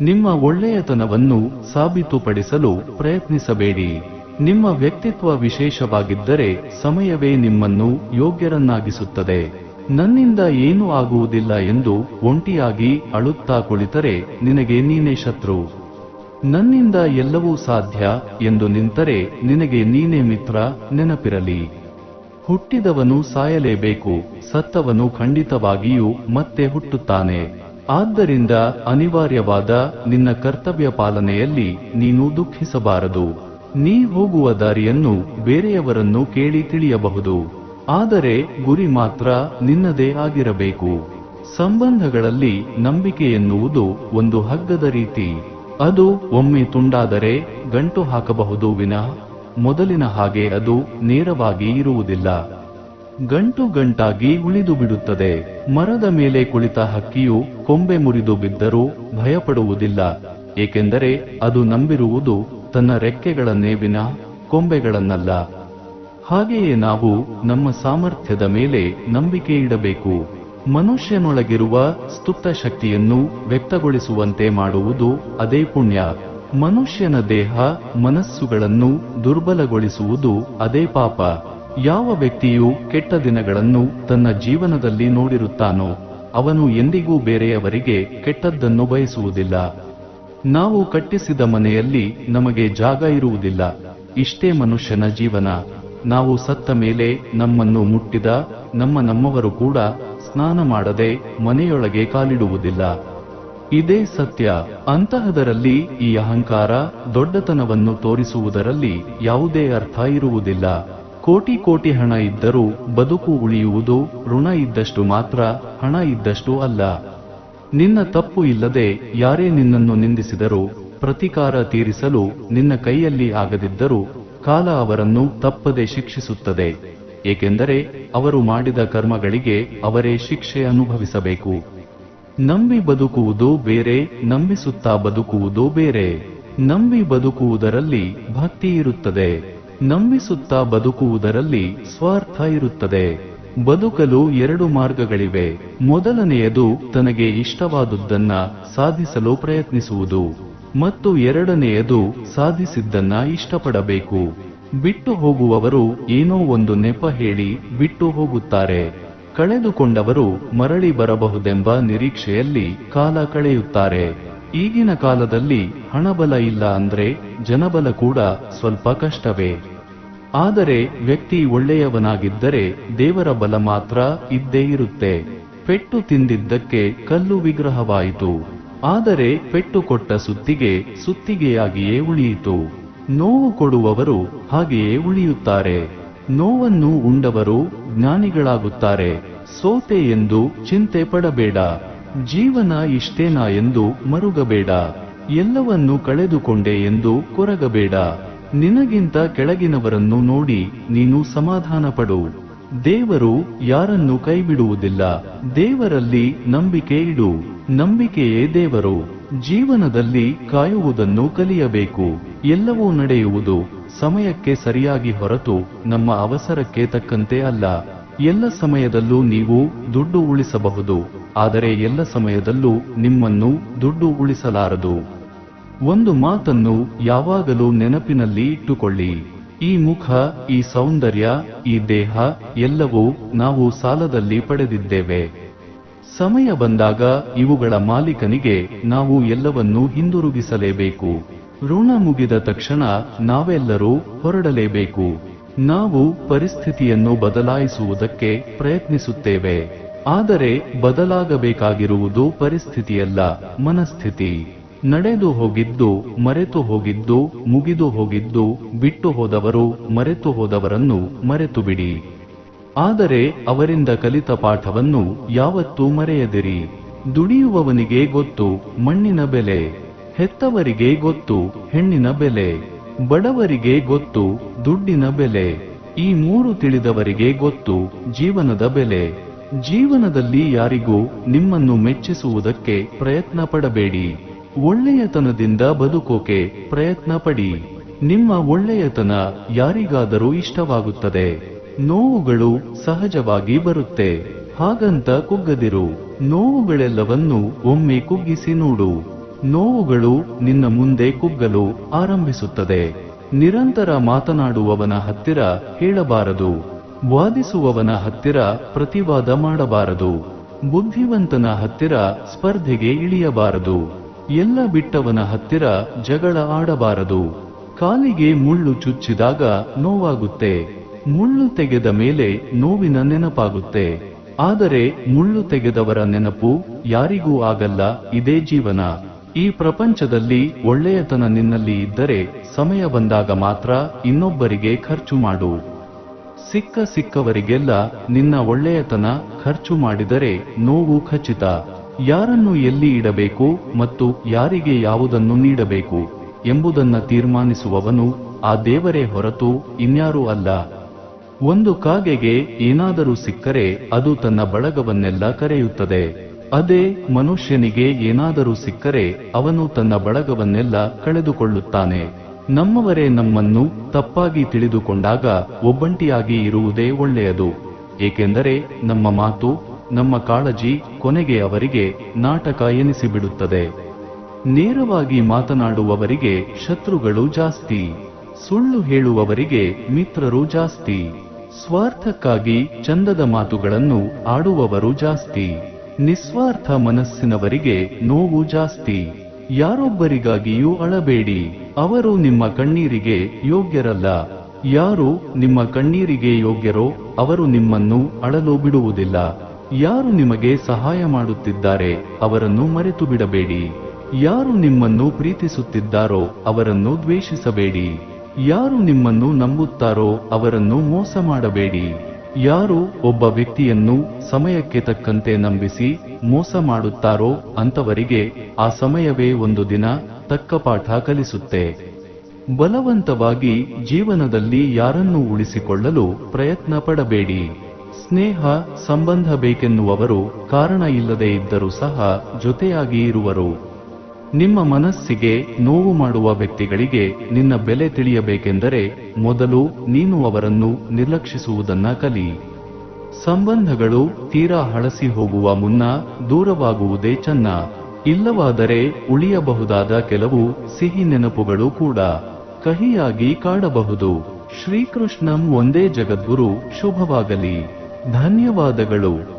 ನಿಮ್ಮ ಒಳ್ಳೆಯತನವನ್ನು ಸಾಬೀತುಪಡಿಸಲು ಪ್ರಯತ್ನಿಸಬೇಡಿ. ನಿಮ್ಮ ವ್ಯಕ್ತಿತ್ವ ವಿಶೇಷವಾಗಿದ್ದರೆ ಸಮಯವೇ ನಿಮ್ಮನ್ನು ಯೋಗ್ಯರನ್ನಾಗಿಸುತ್ತದೆ. ನನ್ನಿಂದ ಏನೂ ಆಗುವುದಿಲ್ಲ ಎಂದು ಒಂಟಿಯಾಗಿ ಅಳುತ್ತಾ ಕುಳಿತರೆ ನಿನಗೆ ನೀನೇ ಶತ್ರು. ನನ್ನಿಂದ ಎಲ್ಲವೂ ಸಾಧ್ಯ ಎಂದು ನಿಂತರೆ ನಿನಗೆ ನೀನೇ ಮಿತ್ರ ನೆನಪಿರಲಿ. ಹುಟ್ಟಿದವನು ಸಾಯಲೇಬೇಕು, ಸತ್ತವನು ಖಂಡಿತವಾಗಿಯೂ ಮತ್ತೆ ಹುಟ್ಟುತ್ತಾನೆ. ಆದ್ದರಿಂದ ಅನಿವಾರ್ಯವಾದ ನಿನ್ನ ಕರ್ತವ್ಯ ಪಾಲನೆಯಲ್ಲಿ ನೀನು ದುಃಖಿಸಬಾರದು. ನೀ ಹೋಗುವ ದಾರಿಯನ್ನು ಬೇರೆಯವರನ್ನು ಕೇಳಿ ತಿಳಿಯಬಹುದು. ಆದರೆ ಗುರಿ ಮಾತ್ರ ನಿನ್ನದೇ ಆಗಿರಬೇಕು. ಸಂಬಂಧಗಳಲ್ಲಿ ನಂಬಿಕೆ ಎನ್ನುವುದು ಒಂದು ಹಗ್ಗದ ರೀತಿ. ಅದು ಒಮ್ಮೆ ತುಂಡಾದರೆ ಗಂಟು ಹಾಕಬಹುದು ವಿನಃ, ಮೊದಲಿನ ಹಾಗೆ ಅದು ನೇರವಾಗಿ ಇರುವುದಿಲ್ಲ. ಗಂಟು ಗಂಟಾಗಿ ಉಳಿದು ಬಿಡುತ್ತದೆ. ಮರದ ಮೇಲೆ ಕುಳಿತ ಹಕ್ಕಿಯು ಕೊಂಬೆ ಮುರಿದು ಬಿದ್ದರೂ ಭಯಪಡುವುದಿಲ್ಲ. ಏಕೆಂದರೆ ಅದು ನಂಬಿರುವುದು ತನ್ನ ರೆಕ್ಕೆಗಳ ನೇವಿನ ಕೊಂಬೆಗಳನ್ನಲ್ಲ. ಹಾಗೆಯೇ ನಾವು ನಮ್ಮ ಸಾಮರ್ಥ್ಯದ ಮೇಲೆ ನಂಬಿಕೆ ಇಡಬೇಕು. ಮನುಷ್ಯನೊಳಗಿರುವ ಸ್ತುಪ್ತ ಶಕ್ತಿಯನ್ನು ವ್ಯಕ್ತಗೊಳಿಸುವಂತೆ ಮಾಡುವುದು ಅದೇ ಪುಣ್ಯ. ಮನುಷ್ಯನ ದೇಹ ಮನಸ್ಸುಗಳನ್ನು ದುರ್ಬಲಗೊಳಿಸುವುದು ಅದೇ ಪಾಪ. ಯಾವ ವ್ಯಕ್ತಿಯು ಕೆಟ್ಟ ದಿನಗಳನ್ನು ತನ್ನ ಜೀವನದಲ್ಲಿ ನೋಡಿರುತ್ತಾನೋ, ಅವನು ಎಂದಿಗೂ ಬೇರೆಯವರಿಗೆ ಕೆಟ್ಟದ್ದನ್ನು ಬಯಸುವುದಿಲ್ಲ. ನಾವು ಕಟ್ಟಿಸಿದ ಮನೆಯಲ್ಲಿ ನಮಗೆ ಜಾಗ ಇರುವುದಿಲ್ಲ. ಇಷ್ಟೇ ಮನುಷ್ಯನ ಜೀವನ. ನಾವು ಸತ್ತ ಮೇಲೆ ನಮ್ಮನ್ನು ಮುಟ್ಟಿದ, ನಮ್ಮ ನಮ್ಮವರು ಕೂಡ ಸ್ನಾನ ಮಾಡದೆ ಮನೆಯೊಳಗೆ ಕಾಲಿಡುವುದಿಲ್ಲ. ಇದೇ ಸತ್ಯ. ಅಂತಹದರಲ್ಲಿ ಈ ಅಹಂಕಾರ ದೊಡ್ಡತನವನ್ನು ತೋರಿಸುವುದರಲ್ಲಿ ಯಾವುದೇ ಅರ್ಥ ಇರುವುದಿಲ್ಲ. ಕೋಟಿ ಕೋಟಿ ಹಣ ಇದ್ದರೂ ಬದುಕು ಉಳಿಯುವುದು ಋಣ ಇದ್ದಷ್ಟು ಮಾತ್ರ, ಹಣ ಇದ್ದಷ್ಟು ಅಲ್ಲ. ನಿನ್ನ ತಪ್ಪು ಇಲ್ಲದೆ ಯಾರೇ ನಿನ್ನನ್ನು ನಿಂದಿಸಿದರೂ ಪ್ರತಿಕಾರ ತೀರಿಸಲು ನಿನ್ನ ಕೈಯಲ್ಲಿ ಆಗದಿದ್ದರೂ ಕಾಲ ಅವರನ್ನು ತಪ್ಪದೆ ಶಿಕ್ಷಿಸುತ್ತದೆ. ಏಕೆಂದರೆ ಅವರು ಮಾಡಿದ ಕರ್ಮಗಳಿಗೆ ಅವರೇ ಶಿಕ್ಷೆ ಅನುಭವಿಸಬೇಕು. ನಂಬಿ ಬದುಕುವುದು ಬೇರೆ, ನಂಬಿಸುತ್ತಾ ಬದುಕುವುದು ಬೇರೆ. ನಂಬಿ ಬದುಕುವುದರಲ್ಲಿ ಭಕ್ತಿ ಇರುತ್ತದೆ. ನಂಬಿಸುತ್ತಾ ಬದುಕುವುದರಲ್ಲಿ ಸ್ವಾರ್ಥ ಇರುತ್ತದೆ. ಬದುಕಲು ಎರಡು ಮಾರ್ಗಗಳಿವೆ. ಮೊದಲನೆಯದು ತನಗೆ ಇಷ್ಟವಾದುದನ್ನ ಸಾಧಿಸಲು ಪ್ರಯತ್ನಿಸುವುದು ಮತ್ತು ಎರಡನೆಯದು ಸಾಧಿಸಿದ್ದನ್ನ ಇಷ್ಟಪಡಬೇಕು. ಬಿಟ್ಟು ಹೋಗುವವರು ಏನೋ ಒಂದು ನೆಪ ಹೇಳಿ ಬಿಟ್ಟು ಹೋಗುತ್ತಾರೆ. ಕಳೆದುಕೊಂಡವರು ಮರಳಿ ಬರಬಹುದೆಂಬ ನಿರೀಕ್ಷೆಯಲ್ಲಿ ಕಾಲ ಕಳೆಯುತ್ತಾರೆ. ಈಗಿನ ಕಾಲದಲ್ಲಿ ಹಣಬಲ ಇಲ್ಲ ಅಂದ್ರೆ ಜನಬಲ ಕೂಡ ಸ್ವಲ್ಪ ಕಷ್ಟವೇ. ಆದರೆ ವ್ಯಕ್ತಿ ಒಳ್ಳೆಯವನಾಗಿದ್ದರೆ ದೇವರ ಬಲ ಮಾತ್ರ ಇದ್ದೇ ಇರುತ್ತೆ. ಪೆಟ್ಟು ತಿಂದಿದ್ದಕ್ಕೆ ಕಲ್ಲು ವಿಗ್ರಹವಾಯಿತು. ಆದರೆ ಪೆಟ್ಟು ಕೊಟ್ಟ ಸುತ್ತಿಗೆ ಸುತ್ತಿಗೆಯಾಗಿಯೇ ಉಳಿಯಿತು. ನೋವು ಕೊಡುವವರು ಹಾಗೆಯೇ ಉಳಿಯುತ್ತಾರೆ. ನೋವನ್ನು ಉಂಡವರು ಜ್ಞಾನಿಗಳಾಗುತ್ತಾರೆ. ಸೋತೆ ಎಂದು ಚಿಂತೆ ಪಡಬೇಡ. ಜೀವನ ಇಷ್ಟೇನಾ ಎಂದು ಮರುಗಬೇಡ. ಎಲ್ಲವನ್ನೂ ಕಳೆದುಕೊಂಡೆ ಎಂದು ಕೊರಗಬೇಡ. ನಿನಗಿಂತ ಕೆಳಗಿನವರನ್ನು ನೋಡಿ ನೀನು ಸಮಾಧಾನ ಪಡು ದೇವರು ಯಾರನ್ನು ಕೈಬಿಡುವುದಿಲ್ಲ. ದೇವರಲ್ಲಿ ನಂಬಿಕೆ ಇಡು. ನಂಬಿಕೆಯೇ ದೇವರು. ಜೀವನದಲ್ಲಿ ಕಾಯುವುದನ್ನು ಕಲಿಯಬೇಕು. ಎಲ್ಲವೂ ನಡೆಯುವುದು ಸಮಯಕ್ಕೆ ಸರಿಯಾಗಿ ಹೊರತು ನಮ್ಮ ಅವಸರಕ್ಕೆ ತಕ್ಕಂತೆ ಅಲ್ಲ. ಎಲ್ಲ ಸಮಯದಲ್ಲೂ ನೀವು ದುಡ್ಡು ಉಳಿಸಬಹುದು. ಆದರೆ ಎಲ್ಲ ಸಮಯದಲ್ಲೂ ನಿಮ್ಮನ್ನು ದುಡ್ಡು ಉಳಿಸಲಾರದು. ಒಂದು ಮಾತನ್ನು ಯಾವಾಗಲೂ ನೆನಪಿನಲ್ಲಿ ಇಟ್ಟುಕೊಳ್ಳಿ. ಈ ಮುಖ, ಈ ಸೌಂದರ್ಯ, ಈ ದೇಹ ಎಲ್ಲವೂ ನಾವು ಸಾಲದಲ್ಲಿ ಪಡೆದಿದ್ದೇವೆ. ಸಮಯ ಬಂದಾಗ ಇವುಗಳ ಮಾಲೀಕನಿಗೆ ನಾವು ಎಲ್ಲವನ್ನೂ ಹಿಂದಿರುಗಿಸಲೇಬೇಕು. ಋಣ ಮುಗಿದ ತಕ್ಷಣ ನಾವೆಲ್ಲರೂ ಹೊರಡಲೇಬೇಕು. ನಾವು ಪರಿಸ್ಥಿತಿಯನ್ನು ಬದಲಾಯಿಸುವುದಕ್ಕೆ ಪ್ರಯತ್ನಿಸುತ್ತೇವೆ. ಆದರೆ ಬದಲಾಗಬೇಕಾಗಿರುವುದು ಪರಿಸ್ಥಿತಿಯಲ್ಲ, ಮನಸ್ಥಿತಿ. ನಡೆದು ಹೋಗಿದ್ದು, ಮರೆತು ಹೋಗಿದ್ದು, ಮುಗಿದು ಹೋಗಿದ್ದು, ಬಿಟ್ಟು ಹೋದವರು, ಮರೆತು ಹೋದವರನ್ನು ಮರೆತು ಬಿಡಿ ಆದರೆ ಅವರಿಂದ ಕಲಿತ ಪಾಠವನ್ನು ಯಾವತ್ತೂ ಮರೆಯದಿರಿ. ದುಡಿಯುವವನಿಗೆ ಗೊತ್ತು, ಮಣ್ಣಿನ ಬೆಲೆ. ಹೆತ್ತವರಿಗೆ ಗೊತ್ತು, ಹೆಣ್ಣಿನ ಬೆಲೆ. ಬಡವರಿಗೆ ಗೊತ್ತು, ದುಡ್ಡಿನ ಬೆಲೆ. ಈ ಮೂರು ತಿಳಿದವರಿಗೆ ಗೊತ್ತು, ಜೀವನದ ಬೆಲೆ. ಜೀವನದಲ್ಲಿ ಯಾರಿಗೂ ನಿಮ್ಮನ್ನು ಮೆಚ್ಚಿಸುವುದಕ್ಕೆ ಪ್ರಯತ್ನ ಪಡಬೇಡಿ ಒಳ್ಳೆಯತನದಿಂದ ಬದುಕೋಕೆ ಪ್ರಯತ್ನ ಪಡಿ ನಿಮ್ಮ ಒಳ್ಳೆಯತನ ಯಾರಿಗಾದರೂ ಇಷ್ಟವಾಗುತ್ತದೆ. ನೋವುಗಳು ಸಹಜವಾಗಿ ಬರುತ್ತೆ. ಹಾಗಂತ ಕುಗ್ಗದಿರು. ನೋವುಗಳೆಲ್ಲವನ್ನೂ ಒಮ್ಮೆ ಕುಗ್ಗಿಸಿ ನೋಡು. ನೋವುಗಳು ನಿನ್ನ ಮುಂದೆ ಕುಗ್ಗಲು ಆರಂಭಿಸುತ್ತದೆ. ನಿರಂತರ ಮಾತನಾಡುವವನ ಹತ್ತಿರ ಹೇಳಬಾರದು. ವಾದಿಸುವವನ ಹತ್ತಿರ ಪ್ರತಿವಾದ ಮಾಡಬಾರದು. ಬುದ್ಧಿವಂತನ ಹತ್ತಿರ ಸ್ಪರ್ಧೆಗೆ ಇಳಿಯಬಾರದು. ಎಲ್ಲ ಬಿಟ್ಟವನ ಹತ್ತಿರ ಜಗಳ ಆಡಬಾರದು. ಕಾಲಿಗೆ ಮುಳ್ಳು ಚುಚ್ಚಿದಾಗ ನೋವಾಗುತ್ತೆ. ಮುಳ್ಳು ತೆಗೆದ ಮೇಲೆ ನೋವಿನ ನೆನಪಾಗುತ್ತೆ. ಆದರೆ ಮುಳ್ಳು ತೆಗೆದವರ ನೆನಪು ಯಾರಿಗೂ ಆಗಲ್ಲ, ಇದೇ ಜೀವನ. ಈ ಪ್ರಪಂಚದಲ್ಲಿ ಒಳ್ಳೆಯತನ ನಿನ್ನಲ್ಲಿ ಇದ್ದರೆ ಸಮಯ ಬಂದಾಗ ಮಾತ್ರ ಇನ್ನೊಬ್ಬರಿಗೆ ಖರ್ಚು ಮಾಡು. ಸಿಕ್ಕ ಸಿಕ್ಕವರಿಗೆಲ್ಲ ನಿನ್ನ ಒಳ್ಳೆಯತನ ಖರ್ಚು ಮಾಡಿದರೆ ನೋವು ಖಚಿತ. ಯಾರನ್ನು ಎಲ್ಲಿ ಇಡಬೇಕು ಮತ್ತು ಯಾರಿಗೆ ಯಾವುದನ್ನು ನೀಡಬೇಕು ಎಂಬುದನ್ನು ತೀರ್ಮಾನಿಸುವವನು ಆ ದೇವರೇ ಹೊರತು ಇನ್ಯಾರೂ ಅಲ್ಲ. ಒಂದು ಕಾಗೆಗೆ ಏನಾದರೂ ಸಿಕ್ಕರೆ ಅದು ತನ್ನ ಬಳಗವನ್ನೆಲ್ಲ ಕರೆಯುತ್ತದೆ. ಅದೇ ಮನುಷ್ಯನಿಗೆ ಏನಾದರೂ ಸಿಕ್ಕರೆ ಅವನು ತನ್ನ ಬಳಗವನ್ನೆಲ್ಲ ಕಳೆದುಕೊಳ್ಳುತ್ತಾನೆ. ನಮ್ಮವರೇ ನಮ್ಮನ್ನು ತಪ್ಪಾಗಿ ತಿಳಿದುಕೊಂಡಾಗ ಒಬ್ಬಂಟಿಯಾಗಿ ಇರುವುದೇ ಒಳ್ಳೆಯದು. ಏಕೆಂದರೆ ನಮ್ಮ ಮಾತು, ನಮ್ಮ ಕಾಳಜಿ ಕೊನೆಗೆ ಅವರಿಗೆ ನಾಟಕ ಎನಿಸಿಬಿಡುತ್ತದೆ. ನೇರವಾಗಿ ಮಾತನಾಡುವವರಿಗೆ ಶತ್ರುಗಳು ಜಾಸ್ತಿ. ಸುಳ್ಳು ಹೇಳುವವರಿಗೆ ಮಿತ್ರರು ಜಾಸ್ತಿ. ಸ್ವಾರ್ಥಕ್ಕಾಗಿ ಚಂದದ ಮಾತುಗಳನ್ನು ಆಡುವವರು ಜಾಸ್ತಿ. ನಿಸ್ವಾರ್ಥ ಮನಸ್ಸಿನವರಿಗೆ ನೋವು ಜಾಸ್ತಿ. ಯಾರೊಬ್ಬರಿಗಾಗಿಯೂ ಅಳಬೇಡಿ. ಅವರು ನಿಮ್ಮ ಕಣ್ಣೀರಿಗೆ ಯೋಗ್ಯರಲ್ಲ. ಯಾರು ನಿಮ್ಮ ಕಣ್ಣೀರಿಗೆ ಯೋಗ್ಯರೋ ಅವರು ನಿಮ್ಮನ್ನು ಅಳಲು ಬಿಡುವುದಿಲ್ಲ. ಯಾರು ನಿಮಗೆ ಸಹಾಯ ಮಾಡುತ್ತಿದ್ದಾರೆ ಅವರನ್ನು ಮರೆತು ಬಿಡಬೇಡಿ. ಯಾರು ನಿಮ್ಮನ್ನು ಪ್ರೀತಿಸುತ್ತಿದ್ದಾರೋ ಅವರನ್ನು ದ್ವೇಷಿಸಬೇಡಿ. ಯಾರು ನಿಮ್ಮನ್ನು ನಂಬುತ್ತಾರೋ ಅವರನ್ನು ಮೋಸ ಮಾಡಬೇಡಿ ಯಾರು ಒಬ್ಬ ವ್ಯಕ್ತಿಯನ್ನು ಸಮಯಕ್ಕೆ ತಕ್ಕಂತೆ ನಂಬಿಸಿ ಮೋಸ ಮಾಡುತ್ತಾರೋ ಅಂತವರಿಗೆ ಆ ಸಮಯವೇ ಒಂದು ದಿನ ತಕ್ಕ ಪಾಠ ಕಲಿಸುತ್ತೆ. ಬಲವಂತವಾಗಿ ಜೀವನದಲ್ಲಿ ಯಾರನ್ನು ಉಳಿಸಿಕೊಳ್ಳಲು ಪ್ರಯತ್ನ ಪಡಬೇಡಿ. ಸ್ನೇಹ, ಸಂಬಂಧ ಬೇಕೆನ್ನುವವರು ಕಾರಣ ಇಲ್ಲದೆ ಇದ್ದರೂ ಸಹ ಜೊತೆಯಾಗಿ ಇರುವರು. ನಿಮ್ಮ ಮನಸ್ಸಿಗೆ ನೋವು ಮಾಡುವ ವ್ಯಕ್ತಿಗಳಿಗೆ ನಿನ್ನ ಬೆಲೆ ತಿಳಿಯಬೇಕೆಂದರೆ ಮೊದಲು ನೀನು ಅವರನ್ನು ನಿರ್ಲಕ್ಷಿಸುವುದನ್ನ ಕಲಿ. ಸಂಬಂಧಗಳು ತೀರಾ ಹಳಸಿ ಹೋಗುವ ಮುನ್ನ ದೂರವಾಗುವುದೇ ಚೆನ್ನ. ಇಲ್ಲವಾದರೆ ಉಳಿಯಬಹುದಾದ ಕೆಲವು ಸಿಹಿ ನೆನಪುಗಳು ಕೂಡ ಕಹಿಯಾಗಿ ಕಾಡಬಹುದು. ಶ್ರೀಕೃಷ್ಣಂ ಒಂದೇ ಜಗದ್ಗುರು, ಶುಭವಾಗಲಿ. ಧನ್ಯವಾದಗಳು.